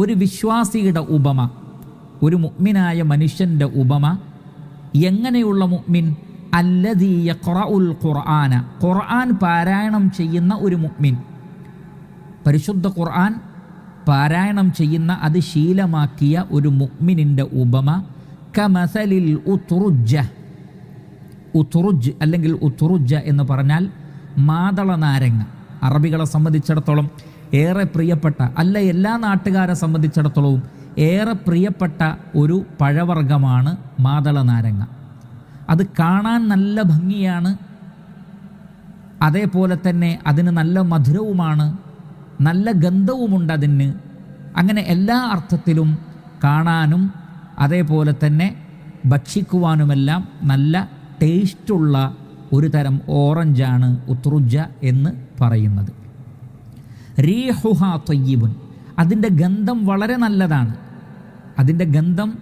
ഒരു വിശ്വാസിയുടെ ഉപമ ഒരു മുഗ്മിനായ മനുഷ്യന്റെ ഉപമ എങ്ങനെയുള്ള മുഅ്മിൻ? അല്ലദീ യഖറഉൽ ഖുർആന ഖുർആൻ പാരായണം ചെയ്യുന്ന ഒരു മുഗ്മിൻ പരിശുദ്ധ ഖുർആൻ പാരായണം ചെയ്യുന്ന അത് ശീലമാക്കിയ ഒരു മുഗ്മിനിന്റെ ഉപമ കമസലിൽ ഉത്തുറുജ ഉത്തുറുജ് അല്ലെങ്കിൽ ഉത്തുറുജ എന്ന് പറഞ്ഞാൽ മാതള നാരങ്ങ അറബികളെ സംബന്ധിച്ചിടത്തോളം ഏറെ പ്രിയപ്പെട്ട അല്ല എല്ലാ നാട്ടുകാരെ സംബന്ധിച്ചിടത്തോളവും ഏറെ പ്രിയപ്പെട്ട ഒരു പഴവർഗമാണ് മാതള നാരങ്ങ അത് കാണാൻ നല്ല ഭംഗിയാണ്. അതേപോലെ തന്നെ അതിന് നല്ല മധുരവുമാണ്. നല്ല ഗന്ധവുമുണ്ട് അതിന്. അങ്ങനെ എല്ലാ അർത്ഥത്തിലും കാണാനും അതേപോലെ തന്നെ ഭക്ഷിക്കുവാനുമെല്ലാം നല്ല ടേസ്റ്റുള്ള ഒരു തരം ഓറഞ്ചാണ് ഉത്രുജ എന്ന് പറയുന്നത്. റീഹുഹ അതിന്റെ ഗന്ധം വളരെ നല്ലതാണ്. അതിന്റെ ഗന്ധം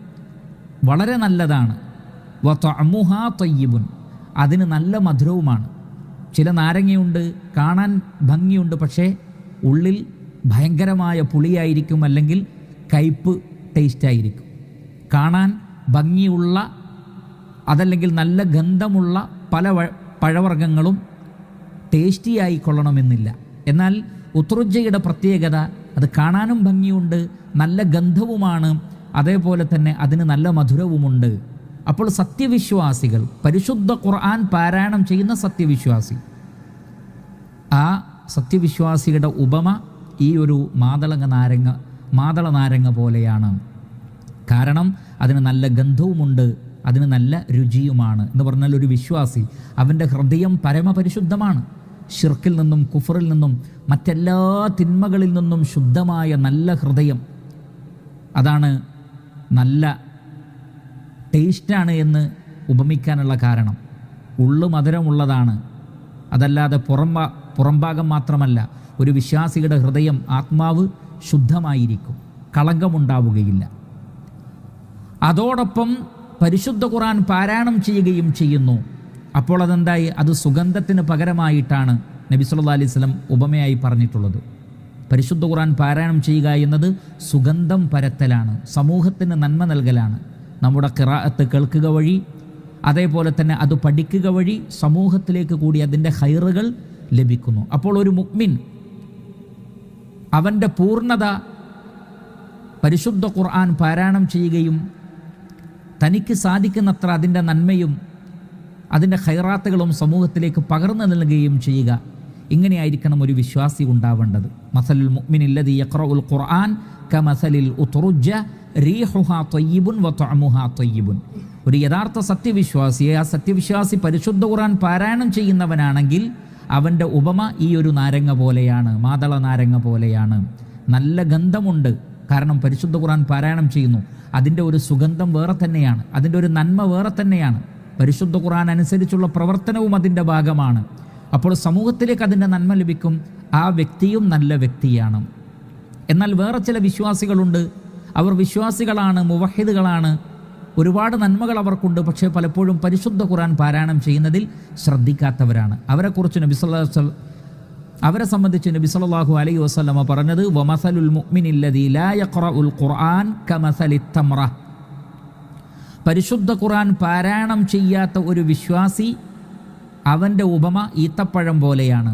വളരെ നല്ലതാണ്. വഅമുഹ തൊയ്യിബുൻ. അതിന് നല്ല മധുരവുമാണ്. ചില നാരങ്ങയുണ്ട് കാണാൻ ഭംഗിയുണ്ട് പക്ഷേ ഉള്ളിൽ ഭയങ്കരമായ പുളിയായിരിക്കും അല്ലെങ്കിൽ കയ്പ് ടേസ്റ്റായിരിക്കും. കാണാൻ ഭംഗിയുള്ള അതല്ലെങ്കിൽ നല്ല ഗന്ധമുള്ള പല പഴവർഗങ്ങളും ടേസ്റ്റിയായി കൊള്ളണമെന്നില്ല. എന്നാൽ ഉത്രുജയുടെ പ്രത്യേകത അത് കാണാനും ഭംഗിയുണ്ട് നല്ല ഗന്ധവുമാണ് അതേപോലെ തന്നെ അതിന് നല്ല മധുരവുമുണ്ട്. അപ്പോൾ സത്യവിശ്വാസികൾ പരിശുദ്ധ ഖുർആൻ പാരായണം ചെയ്യുന്ന സത്യവിശ്വാസി. ആ സത്യവിശ്വാസിയുടെ ഉപമ ഈ ഒരു മാതളങ്ങ നാരങ്ങ മാതള നാരങ്ങ പോലെയാണ്. കാരണം അതിന് നല്ല ഗന്ധവുമുണ്ട് അതിന് നല്ല രുചിയുമാണ് എന്ന് പറഞ്ഞാൽ ഒരു വിശ്വാസി അവന്റെ ഹൃദയം പരമപരിശുദ്ധമാണ്. ഷിർക്കിൽ നിന്നും കുഫറിൽ നിന്നും മറ്റെല്ലാ തിന്മകളിൽ നിന്നും ശുദ്ധമായ നല്ല ഹൃദയം. അതാണ് നല്ല ടേസ്റ്റാണ് എന്ന് ഉപമിക്കാനുള്ള കാരണം. ഉള്ളു മധുരമുള്ളതാണ്. അതല്ലാതെ പുറം പുറംഭാഗം മാത്രമല്ല ഒരു വിശ്വാസിയുടെ ഹൃദയം ആത്മാവ് ശുദ്ധമായിരിക്കും. കളങ്കമുണ്ടാവുകയില്ല. അതോടൊപ്പം പരിശുദ്ധ ഖുറാൻ പാരായണം ചെയ്യുകയും ചെയ്യുന്നു. അപ്പോൾ അതെന്തായി? അത് സുഗന്ധത്തിന് പകരമായിട്ടാണ് നബി സല്ലാ അലൈഹി സ്വലം ഉപമയായി പറഞ്ഞിട്ടുള്ളത്. പരിശുദ്ധ ഖുറാൻ പാരായണം ചെയ്യുക എന്നത് സുഗന്ധം പരത്തലാണ് സമൂഹത്തിന് നന്മ നൽകലാണ്. നമ്മുടെ കിറാഅത്ത് കേൾക്കുക വഴി അതേപോലെ തന്നെ അത് പഠിക്കുക വഴി സമൂഹത്തിലേക്ക് കൂടി അതിന്റെ ഹൈറുകൾ ലഭിക്കുന്നു. അപ്പോൾ ഒരു മുക്മിൻ അവന്റെ പൂർണത പരിശുദ്ധ ഖുർആൻ പാരായണം ചെയ്യുകയും തനിക്ക് സാധിക്കുന്നത്ര അതിന്റെ നന്മയും അതിന്റെ ഹൈറാത്തുകളും സമൂഹത്തിലേക്ക് പകർന്നു നൽകുകയും ചെയ്യുക. ഇങ്ങനെയായിരിക്കണം ഒരു വിശ്വാസി ഉണ്ടാവേണ്ടത്. മസലുൽ മുഅ്മിനില്ലദി യഖറഉൽ ഖുർആൻ കമസലിൽ ഉത്റുജ റീഹുഹാ ത്വയ്യിബുൻ വതഅമുഹാ ത്വയ്യിബുൻ ഒരു യഥാർത്ഥ സത്യവിശ്വാസിയെ ആ സത്യവിശ്വാസി പരിശുദ്ധ ഖുർആൻ പാരായണം ചെയ്യുന്നവനാണെങ്കിൽ അവന്റെ ഉപമ ഈ ഒരു നാരങ്ങ പോലെയാണ് മാതള നാരങ്ങ പോലെയാണ്. നല്ല ഗന്ധമുണ്ട്. കാരണം പരിശുദ്ധ ഖുർആൻ പാരായണം ചെയ്യുന്നു. അതിന്റെ ഒരു സുഗന്ധം വേറെ തന്നെയാണ്. അതിന്റെ ഒരു നന്മ വേറെ തന്നെയാണ്. പരിശുദ്ധ ഖുറാൻ അനുസരിച്ചുള്ള പ്രവർത്തനവും അതിന്റെ ഭാഗമാണ്. അപ്പോൾ സമൂഹത്തിലേക്ക് അതിന്റെ നന്മ ലഭിക്കും. ആ വ്യക്തിയും നല്ല വ്യക്തിയാണ്. എന്നാൽ വേറെ ചില വിശ്വാസികളുണ്ട്. അവർ വിശ്വാസികളാണ് മുവഹിദുകളാണ്. ഒരുപാട് നന്മകൾ അവർക്കുണ്ട്. പക്ഷേ പലപ്പോഴും പരിശുദ്ധ ഖുറാൻ പാരായണം ചെയ്യുന്നതിൽ ശ്രദ്ധിക്കാത്തവരാണ്. അവരെക്കുറിച്ച് നബി അവരെ സംബന്ധിച്ച് നബി സല്ലല്ലാഹു അലൈഹി വസ്ലമ പറഞ്ഞത് വമസലുൽ മുഅ്മിനില്ലദീ ലാ യഖറഉൽ ഖുർആൻ കമസലിത് തംറ പരിശുദ്ധ ഖുറാൻ പാരായണം ചെയ്യാത്ത ഒരു വിശ്വാസി അവന്റെ ഉപമ ഈത്തപ്പഴം പോലെയാണ്.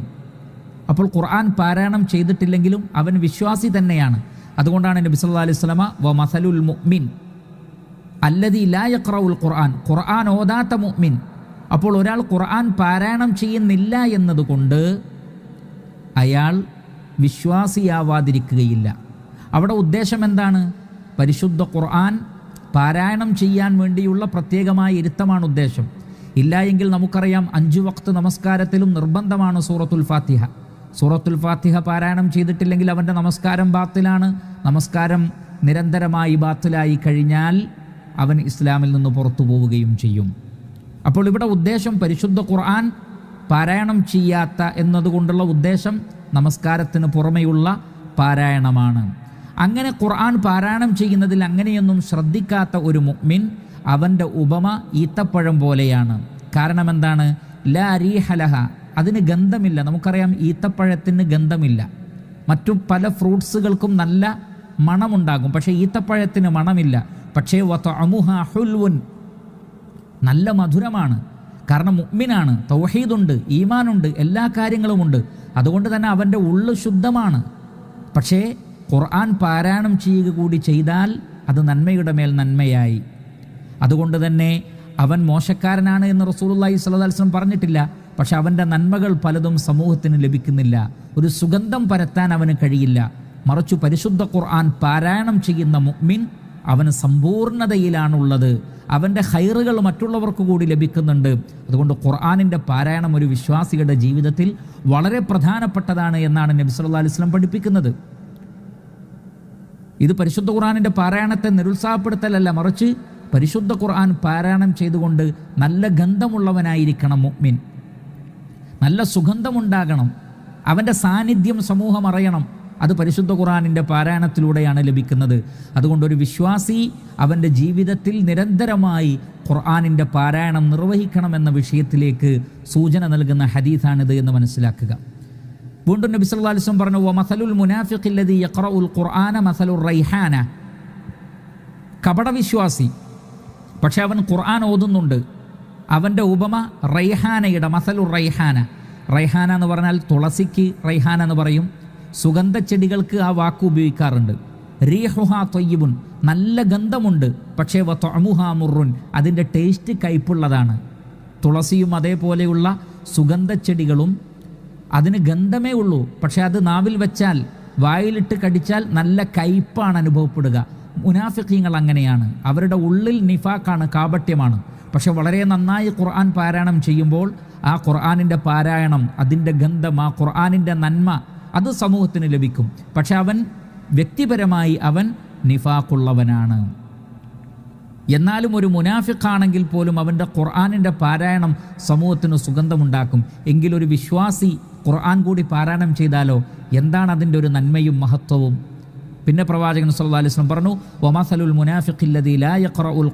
അപ്പോൾ ഖുർആൻ പാരായണം ചെയ്തിട്ടില്ലെങ്കിലും അവൻ വിശ്വാസി തന്നെയാണ്. അതുകൊണ്ടാണ് നബി സല്ലാ അലൈഹി വ മസലുൽ മുഅ്മിൻ അല്ലതി ലാ യഖറഉൽ ഖുർആൻ ഖുർആൻ ഓതാത്ത മുഅ്മിൻ. അപ്പോൾ ഒരാൾ ഖുർആൻ പാരായണം ചെയ്യുന്നില്ല എന്നതുകൊണ്ട് അയാൾ വിശ്വാസിയാവാതിരിക്കുകയില്ല. അവിടെ ഉദ്ദേശം എന്താണ്? പരിശുദ്ധ ഖുർആൻ പാരായണം ചെയ്യാൻ വേണ്ടിയുള്ള പ്രത്യേകമായ ഇരുത്തമാണ് ഉദ്ദേശം. ഇല്ല എങ്കിൽ നമുക്കറിയാം അഞ്ചു വക്ത് നമസ്കാരത്തിലും നിർബന്ധമാണ് സൂറത്തുൽ ഫാത്തിഹ. സൂറത്തുൽ ഫാത്തിഹ പാരായണം ചെയ്തിട്ടില്ലെങ്കിൽ അവന്റെ നമസ്കാരം ബാത്തിലാണ്. നമസ്കാരം നിരന്തരമായി ബാത്തിലായി കഴിഞ്ഞാൽ അവൻ ഇസ്ലാമിൽ നിന്ന് പുറത്തു പോവുകയും ചെയ്യും. അപ്പോൾ ഇവിടെ ഉദ്ദേശം പരിശുദ്ധ ഖുർആൻ പാരായണം ചെയ്യാത്ത എന്നതുകൊണ്ടുള്ള ഉദ്ദേശം നമസ്കാരത്തിന് പുറമെയുള്ള പാരായണമാണ്. അങ്ങനെ ഖുർആൻ പാരായണം ചെയ്യുന്നതിൽ അങ്ങനെയൊന്നും ശ്രദ്ധിക്കാത്ത ഒരു മുഅ്മിൻ അവന്റെ ഉപമ ഈത്തപ്പഴം പോലെയാണ്. കാരണം എന്താണ്? ലാ അതിന് ഗന്ധമില്ല. നമുക്കറിയാം ഈത്തപ്പഴത്തിന് ഗന്ധമില്ല. മറ്റു പല ഫ്രൂട്ട്സുകൾക്കും നല്ല മണമുണ്ടാകും. പക്ഷേ ഈത്തപ്പഴത്തിന് മണമില്ല. പക്ഷേ വതഅമുഹ ഹുൽവുൻ. നല്ല മധുരമാണ്. കാരണം മുഗ്മിനാണ് തൗഹീദുണ്ട് ഈമാനുണ്ട് എല്ലാ കാര്യങ്ങളുമുണ്ട്. അതുകൊണ്ട് തന്നെ അവന്റെ ഉള്ളു ശുദ്ധമാണ്. പക്ഷേ ഖുർആൻ പാരായണം ചെയ്യുക കൂടി ചെയ്താൽ അത് നന്മയുടെ മേൽ നന്മയായി. അതുകൊണ്ട് തന്നെ അവൻ മോശക്കാരനാണ് എന്ന് റസൂലുള്ളാഹി സ്വല്ലല്ലാഹി അലൈഹി വസല്ലം പറഞ്ഞിട്ടില്ല. പക്ഷെ അവന്റെ നന്മകൾ പലതും സമൂഹത്തിന് ലഭിക്കുന്നില്ല. ഒരു സുഗന്ധം പരത്താൻ അവന് കഴിയില്ല. മറിച്ചു പരിശുദ്ധ ഖുർആൻ പാരായണം ചെയ്യുന്ന മുഅ്മിൻ അവന് സമ്പൂർണതയിലാണുള്ളത് അവന്റെ ഹൈറുകൾ മറ്റുള്ളവർക്ക് കൂടി ലഭിക്കുന്നുണ്ട്. അതുകൊണ്ട് ഖുർആാനിന്റെ പാരായണം ഒരു വിശ്വാസിയുടെ ജീവിതത്തിൽ വളരെ പ്രധാനപ്പെട്ടതാണ് എന്നാണ് നബി സല്ലല്ലാഹു അലൈഹി വസല്ലം പഠിപ്പിക്കുന്നത്. ഇത് പരിശുദ്ധ ഖുർആാനിന്റെ പാരായണത്തെ നിരുത്സാഹപ്പെടുത്തലല്ല മറിച്ച് പരിശുദ്ധ ഖുർആൻ പാരായണം ചെയ്തുകൊണ്ട് നല്ല ഗന്ധമുള്ളവനായിരിക്കണം മുഗ്മിൻ നല്ല സുഗന്ധമുണ്ടാകണം. അവന്റെ സാന്നിധ്യം സമൂഹം അറിയണം. അത് പരിശുദ്ധ ഖുർആാനിന്റെ പാരായണത്തിലൂടെയാണ് ലഭിക്കുന്നത്. അതുകൊണ്ടൊരു വിശ്വാസി അവന്റെ ജീവിതത്തിൽ നിരന്തരമായി ഖുർആാനിന്റെ പാരായണം നിർവഹിക്കണം എന്ന വിഷയത്തിലേക്ക് സൂചന നൽകുന്ന ഹദീസാണിത് എന്ന് മനസ്സിലാക്കുക. വീണ്ടും നബി സല്ലല്ലാഹു അലൈഹി വസല്ലം പറഞ്ഞു മസലുൽ മുനാഫിഖില്ലതി യഖറഉൽ ഖുർആന മസലുർ റൈഹാന. കപടവിശ്വാസി. പക്ഷെ അവൻ ഖുർആൻ ഓതുന്നുണ്ട്. അവന്റെ ഉപമ റൈഹാനയുടെ മസലുർ റൈഹാന. റൈഹാന എന്ന് പറഞ്ഞാൽ തുളസിക്ക് റൈഹാന എന്ന് പറയും. സുഗന്ധച്ചെടികൾക്ക് ആ വാക്ക് ഉപയോഗിക്കാറുണ്ട്. റീഹുഹ തൊയ്യബുൻ നല്ല ഗന്ധമുണ്ട് പക്ഷേ വത്തൊമുഹ മുറുൻ അതിന്റെ ടേസ്റ്റ് കയ്പുള്ളതാണ്. തുളസിയും അതേപോലെയുള്ള സുഗന്ധച്ചെടികളും അതിന് ഗന്ധമേ ഉള്ളൂ. പക്ഷെ അത് നാവിൽ വെച്ചാൽ വായിലിട്ട് കടിച്ചാൽ നല്ല കയ്പാണ് അനുഭവപ്പെടുക. മുനാഫിഖീങ്ങൾ അങ്ങനെയാണ്. അവരുടെ ഉള്ളിൽ നിഫാക്കാണ് കാപട്യമാണ്. പക്ഷെ വളരെ നന്നായി ഖുർആൻ പാരായണം ചെയ്യുമ്പോൾ ആ ഖുർആാനിന്റെ പാരായണം അതിന്റെ ഗന്ധം ആ ഖുർആാനിന്റെ നന്മ അത് സമൂഹത്തിന് ലഭിക്കും. പക്ഷെ അവൻ വ്യക്തിപരമായി അവൻ നിഫാക്കുള്ളവനാണ് എന്നാലും ഒരു മുനാഫിഖാണെങ്കിൽ പോലും അവന്റെ ഖുർആാനിന്റെ പാരായണം സമൂഹത്തിന് സുഗന്ധമുണ്ടാക്കും. എങ്കിലൊരു വിശ്വാസി ഖുർആൻ കൂടി പാരായണം ചെയ്താലോ? എന്താണ് അതിന്റെ ഒരു നന്മയും മഹത്വവും? പിന്നെ പ്രവാചകൻ സല്ലല്ലാഹു അലൈഹി വസല്ലം പറഞ്ഞു ഒമസലുൽ മുനാഫിഖില്ലദീ ലാ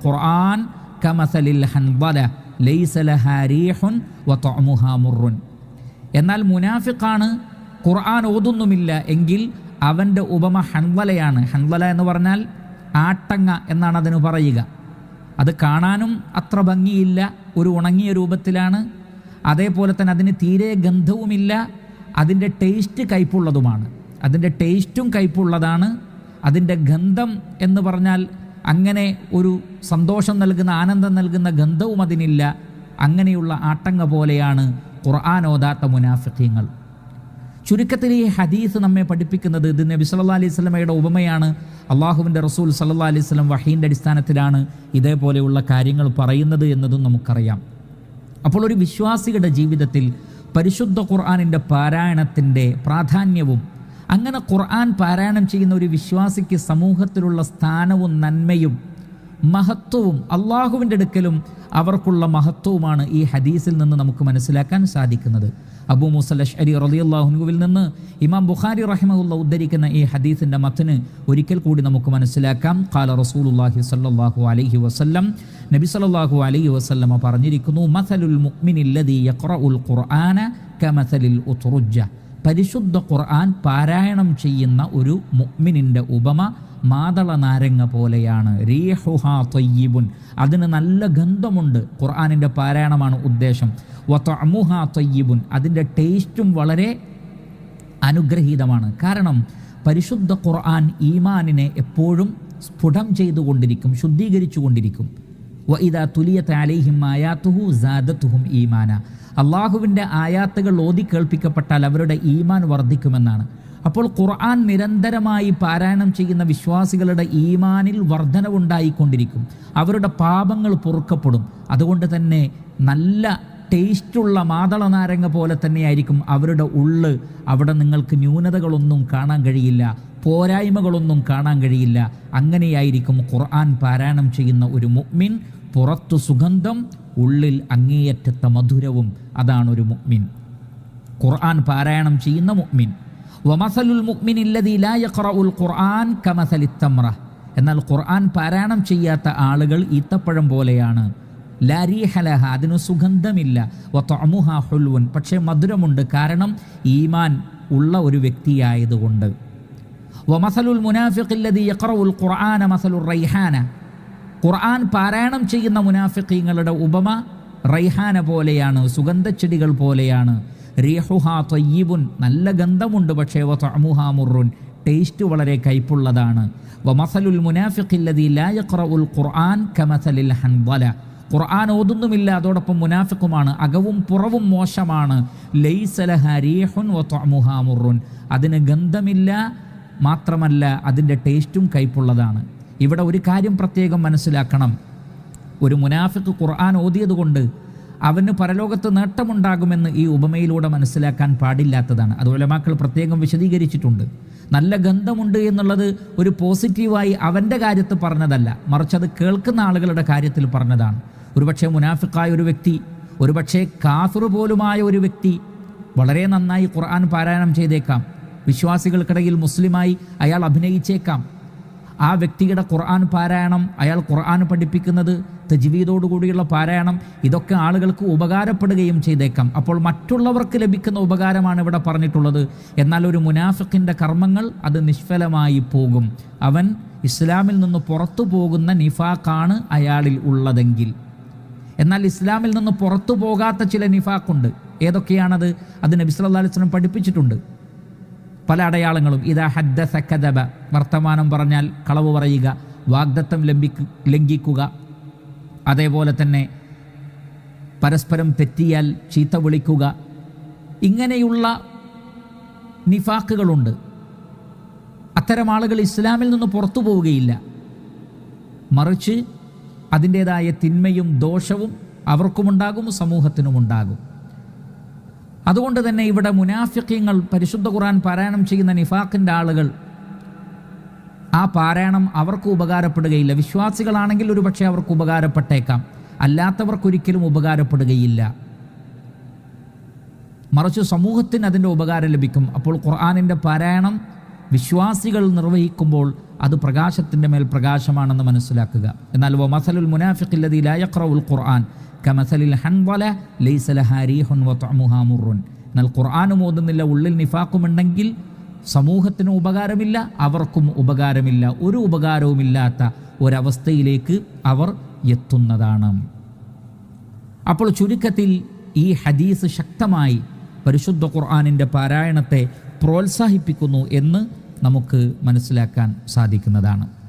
ഖുർആൻ ലൈസ വതഅമുഹാ എന്നാൽ മുനാഫിഖാണ് ഖുർആൻ ഓതുന്നുമില്ല എങ്കിൽ അവന്റെ ഉപമ ഹൻവലയാണ്. ഹൻവല എന്ന് പറഞ്ഞാൽ ആട്ടങ്ങ എന്നാണ് അതിന് പറയുക. അത് കാണാനും അത്ര ഭംഗിയില്ല ഒരു ഉണങ്ങിയ രൂപത്തിലാണ് അതേപോലെ തന്നെ അതിന് തീരെ ഗന്ധവുമില്ല അതിന്റെ ടേസ്റ്റ് കയ്പുള്ളതുമാണ്. അതിന്റെ ടേസ്റ്റും കയ്പുള്ളതാണ്. അതിന്റെ ഗന്ധം എന്ന് പറഞ്ഞാൽ അങ്ങനെ ഒരു സന്തോഷം നൽകുന്ന ആനന്ദം നൽകുന്ന ഗന്ധവും അതിനില്ല. അങ്ങനെയുള്ള ആട്ടങ്ങ പോലെയാണ് ഖുർആാനോദാത്ത മുനാഫിഖ്യങ്ങൾ ചുരുക്കത്തിൽ ഈ ഹദീസ് നമ്മെ പഠിപ്പിക്കുന്നത് ഇത് നബി സല്ലാ അലൈഹി സ്വലമയുടെ ഉപമയാണ്. അള്ളാഹുവിന്റെ റസൂൽ സല്ലാ അലൈഹി സ്വലം വഹീന്റെ അടിസ്ഥാനത്തിലാണ് ഇതേപോലെയുള്ള കാര്യങ്ങൾ പറയുന്നത് എന്നതും നമുക്കറിയാം. അപ്പോൾ ഒരു വിശ്വാസികളുടെ ജീവിതത്തിൽ പരിശുദ്ധ ഖുർആാനിന്റെ പാരായണത്തിന്റെ പ്രാധാന്യവും അങ്ങനെ ഖുർആൻ പാരായണം ചെയ്യുന്ന ഒരു വിശ്വാസിക്ക് സമൂഹത്തിലുള്ള സ്ഥാനവും നന്മയും മഹത്വവും അള്ളാഹുവിന്റെ അടുക്കലും അവർക്കുള്ള മഹത്വവുമാണ് ഈ ഹദീസിൽ നിന്ന് നമുക്ക് മനസ്സിലാക്കാൻ സാധിക്കുന്നത്. അബൂ മുസൽ അഷ്അരി റലിയുള്ളാഹുനുവിൽ നിന്ന് ഇമാം ബുഖാരി റഹിമഹുല്ല ഉദ്ധരിക്കുന്ന ഈ ഹദീസിന്റെ മത്തിന് ഒരിക്കൽ കൂടി നമുക്ക് മനസ്സിലാക്കാം. ഖാല റസൂലുള്ളാഹി സ്വല്ലല്ലാഹു അലൈഹി വസല്ലം. നബി സല്ലാഹു അലൈഹി വസല്ലമ പറഞ്ഞിരിക്കുന്നു മസലുൽ മുഅ്മിനില്ലദീ യഖറഉൽ ഖുർആന കമസലിൽ ഉത്റുജ്ജ പരിശുദ്ധ ഖുർആൻ പാരായണം ചെയ്യുന്ന ഒരു മുഗ്മിനിന്റെ ഉപമ മാതള നാരങ്ങ പോലെയാണ്. റീഹുഹാ തൊയ്യിബുൻ. അതിന് നല്ല ഗന്ധമുണ്ട്. ഖുർആാനിന്റെ പാരായണമാണ് ഉദ്ദേശം. വത്തമുഹ തൊയ്യിബുൻ. അതിന്റെ ടേസ്റ്റും വളരെ അനുഗ്രഹീതമാണ്. കാരണം പരിശുദ്ധ ഖുർആൻ ഈമാനിനെ എപ്പോഴും സ്ഫുടം ചെയ്തുകൊണ്ടിരിക്കും ശുദ്ധീകരിച്ചുകൊണ്ടിരിക്കും. വ അള്ളാഹുവിന്റെ ആയാത്തുകൾ ഓതി കേൾപ്പിക്കപ്പെട്ടാൽ അവരുടെ ഈമാൻ വർദ്ധിക്കുമെന്നാണ്. അപ്പോൾ ഖുർആൻ നിരന്തരമായി പാരായണം ചെയ്യുന്ന വിശ്വാസികളുടെ ഈമാനിൽ വർധനവുണ്ടായിക്കൊണ്ടിരിക്കും. അവരുടെ പാപങ്ങൾ പൊറുക്കപ്പെടും. അതുകൊണ്ട് തന്നെ നല്ല ടേസ്റ്റുള്ള മാതള നാരങ്ങ പോലെ തന്നെയായിരിക്കും അവരുടെ ഉള്ള്. അവിടെ നിങ്ങൾക്ക് ന്യൂനതകളൊന്നും കാണാൻ കഴിയില്ല. പോരായ്മകളൊന്നും കാണാൻ കഴിയില്ല. അങ്ങനെയായിരിക്കും ഖുർആൻ പാരായണം ചെയ്യുന്ന ഒരു മുഅ്മിൻ പുറത്തു സുഗന്ധം ഉള്ളിൽ അങ്ങേയറ്റത്തെ മധുരവും അതാണ് ഒരു മുഅ്മിൻ. ഖുർആൻ പാരായണം ചെയ്യുന്ന മുഅ്മിൻ. വമസലുൽ മുഅ്മിൻ ഇല്ലദീ ലാ യഖറഉൽ ഖുർആൻ കമസലി എന്നാൽ ഖുർആൻ പാരായണം ചെയ്യാത്ത ആളുകൾ ഈത്തപ്പഴം പോലെയാണ്. ലാരീഹലഹ അതിന് സുഗന്ധമില്ല. വത്തൊമുഹ പക്ഷേ മധുരമുണ്ട്. കാരണം ഈമാൻ ഉള്ള ഒരു വ്യക്തിയായതുകൊണ്ട്. വമസലുൽ മുനാഫിഖില്ലതി യഖറഉൽ ഖുർആന മസലുർ റൈഹാന ഖുർആൻ പാരായണം ചെയ്യുന്ന മുനാഫിഖീങ്ങളുടെ ഉപമ റൈഹാന പോലെയാണ് സുഗന്ധച്ചെടികൾ പോലെയാണ്. റീഹുഹാ തൊയ്യിബുൻ നല്ല ഗന്ധമുണ്ട് പക്ഷേ വതഅമുഹാ മുറുൻ ടേസ്റ്റ് വളരെ കയ്പുള്ളതാണ്. വമസലുൽ മുനാഫിഖില്ലതി ലാ യഖറഉൽ ഖുർആൻ കമസലിൽ ഹൻദല ഖുർആൻ ഓതുന്നുമില്ല അതോടൊപ്പം മുനാഫിക്കുമാണ് അകവും പുറവും മോശമാണ്. ലൈസലഹ റീഹുൻ വതഅമുഹാ മുറുൻ. അതിന് ഗന്ധമില്ല മാത്രമല്ല അതിന്റെ ടേസ്റ്റും കയ്പുള്ളതാണ്. ഇവിടെ ഒരു കാര്യം പ്രത്യേകം മനസ്സിലാക്കണം. ഒരു മുനാഫിക്ക് ഖുർആൻ ഓതിയതുകൊണ്ട് അവന് പരലോകത്ത് നേട്ടമുണ്ടാകുമെന്ന് ഈ ഉപമയിലൂടെ മനസ്സിലാക്കാൻ പാടില്ലാത്തതാണ്. അതുപോലെ ഉലമാക്കൾ പ്രത്യേകം വിശദീകരിച്ചിട്ടുണ്ട്. നല്ല ഗന്ധമുണ്ട് എന്നുള്ളത് ഒരു പോസിറ്റീവായി അവന്റെ കാര്യത്തിൽ പറഞ്ഞതല്ല. മറിച്ച് അത് കേൾക്കുന്ന ആളുകളുടെ കാര്യത്തിൽ പറഞ്ഞതാണ്. ഒരുപക്ഷെ മുനാഫിക്കായ ഒരു വ്യക്തി ഒരുപക്ഷെ കാഫിർ പോലുമായ ഒരു വ്യക്തി വളരെ നന്നായി ഖുർആൻ പാരായണം ചെയ്തേക്കാം. വിശ്വാസികൾക്കിടയിൽ മുസ്ലിമായി അയാൾ അഭിനയിച്ചേക്കാം. ആ വ്യക്തിയുടെ ഖുർആൻ പാരായണം അയാൾ ഖുർആൻ പഠിപ്പിക്കുന്നത് തജ്വീദോടുകൂടിയുള്ള പാരായണം ഇതൊക്കെ ആളുകൾക്ക് ഉപകാരപ്പെടുകയും ചെയ്തേക്കാം. അപ്പോൾ മറ്റുള്ളവർക്ക് ലഭിക്കുന്ന ഉപകാരമാണ് ഇവിടെ പറഞ്ഞിട്ടുള്ളത്. എന്നാൽ ഒരു മുനാഫിക്കിന്റെ കർമ്മങ്ങൾ അത് നിഷ്ഫലമായി പോകും. അവൻ ഇസ്ലാമിൽ നിന്ന് പുറത്തു പോകുന്ന നിഫാഖാണ് അയാളിൽ ഉള്ളതെങ്കിൽ. എന്നാൽ ഇസ്ലാമിൽ നിന്ന് പുറത്തു പോകാത്ത ചില നിഫാഖുണ്ട്. ഏതൊക്കെയാണത്? അത് നബി സല്ലല്ലാഹു അലൈഹി വസല്ലം പഠിപ്പിച്ചിട്ടുണ്ട്. പല അടയാളങ്ങളും ഇതാ ഹദ്ദ സക്കദബ വർത്തമാനം പറഞ്ഞാൽ കളവ് പറയുക വാഗ്ദത്തം ലംബിക്കു ലംഘിക്കുക. അതേപോലെ തന്നെ പരസ്പരം തെറ്റിയാൽ ചീത്ത വിളിക്കുക. ഇങ്ങനെയുള്ള നിഫാക്കുകളുണ്ട് അത്തരം ആളുകൾ ഇസ്ലാമിൽ നിന്ന് പുറത്തു പോവുകയില്ല. മറിച്ച് അതിന്റേതായ തിന്മയും ദോഷവും അവർക്കുമുണ്ടാകും സമൂഹത്തിനുമുണ്ടാകും. അതുകൊണ്ട് തന്നെ ഇവിടെ മുനാഫിക്കങ്ങൾ പരിശുദ്ധ ഖുറാൻ പാരായണം ചെയ്യുന്ന നിഫാഖിന്റെ ആളുകൾ ആ പാരായണം അവർക്ക് ഉപകാരപ്പെടുകയില്ല. വിശ്വാസികളാണെങ്കിൽ ഒരു പക്ഷേ അവർക്ക് ഉപകാരപ്പെട്ടേക്കാം. അല്ലാത്തവർക്കൊരിക്കലും ഉപകാരപ്പെടുകയില്ല. മറിച്ച് സമൂഹത്തിന് അതിന്റെ ഉപകാരം ലഭിക്കും. അപ്പോൾ ഖുർആാനിന്റെ പാരായണം വിശ്വാസികൾ നിർവഹിക്കുമ്പോൾ അത് പ്രകാശത്തിന്റെ മേൽ പ്രകാശമാണെന്ന് മനസ്സിലാക്കുക. എന്നാൽ വമസലുൽ മുനാഫിഖില്ലതി ലായഖ്റഉൽ ഖുർആൻ കമസലിൽ ഹൻവല ലൈസല റീഹുൻ വതഅമുഹാ മുറുൻ എന്നാൽ ഖുർആാനും ഓതുന്നില്ല ഉള്ളിൽ നിഫാക്കുമുണ്ടെങ്കിൽ സമൂഹത്തിന് ഉപകാരമില്ല അവർക്കും ഉപകാരമില്ല ഒരു ഉപകാരവുമില്ലാത്ത ഒരവസ്ഥയിലേക്ക് അവർ എത്തുന്നതാണ്. അപ്പോൾ ചുരുക്കത്തിൽ ഈ ഹദീസ് ശക്തമായി പരിശുദ്ധ ഖുർആാനിന്റെ പാരായണത്തെ പ്രോത്സാഹിപ്പിക്കുന്നു എന്ന് നമുക്ക് മനസ്സിലാക്കാൻ സാധിക്കുന്നതാണ്.